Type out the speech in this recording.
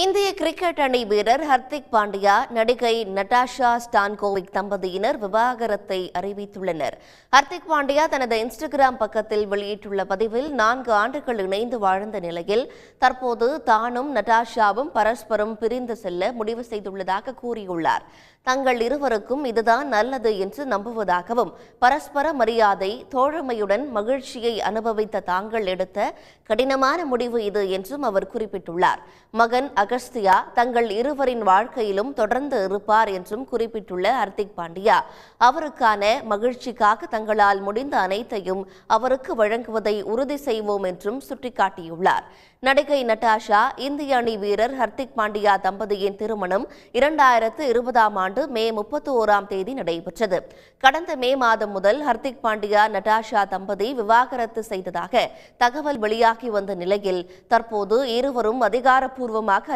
இந்திய கிரிக்கெட் அணி வீரர் ஹர்திக் பாண்டியா நடிகை நட்டாஷா ஸ்டான்கோவிக் தம்பதியினர் விவாகரத்தை அறிவித்துள்ளனர். ஹர்திக் பாண்டியா தனது இன்ஸ்டாகிராம் பக்கத்தில் வெளியிட்டுள்ள பதிவில் நான்கு ஆண்டுகள் இணைந்து வாழ்ந்த நிலையில் தற்போது தானும் நட்டாஷாவும் பரஸ்பரம் பிரிந்து செல்ல முடிவு செய்துள்ளதாக கூறியுள்ளார். தங்கள் இருவருக்கும் இதுதான் நல்லது என்று நம்புவதாகவும் பரஸ்பர மரியாதை தோழமையுடன் மகிழ்ச்சியை அனுபவித்த தாங்கள் எடுத்த கடினமான முடிவு இது என்றும் அவர் குறிப்பிட்டுள்ளார். மகன் அகஸ்தியா தங்கள் இருவரின் வாழ்க்கையிலும் தொடர்ந்து இருப்பார் என்றும் குறிப்பிட்டுள்ள ஹர்திக் பாண்டியா. அவருக்கான மகிழ்ச்சிக்காக தங்களால் முடிந்த அனைத்தையும் அவருக்கு வழங்குவதை உறுதி செய்வோம் என்றும் சுட்டிக்காட்டியுள்ளார். நடிகை நட்டாஷா இந்திய அணி வீரர் ஹர்திக் பாண்டியா தம்பதியின் திருமணம் இரண்டாயிரத்து இருபதாம் ஆண்டு மே முப்பத்தி ஓராம் தேதி நடைபெற்றது. கடந்த மே மாதம் முதல் ஹர்திக் பாண்டியா நட்டாஷா தம்பதி விவாகரத்து செய்ததாக தகவல் வெளியாகி வந்த நிலையில் தற்போது இருவரும் அதிகாரப்பூர்வமாக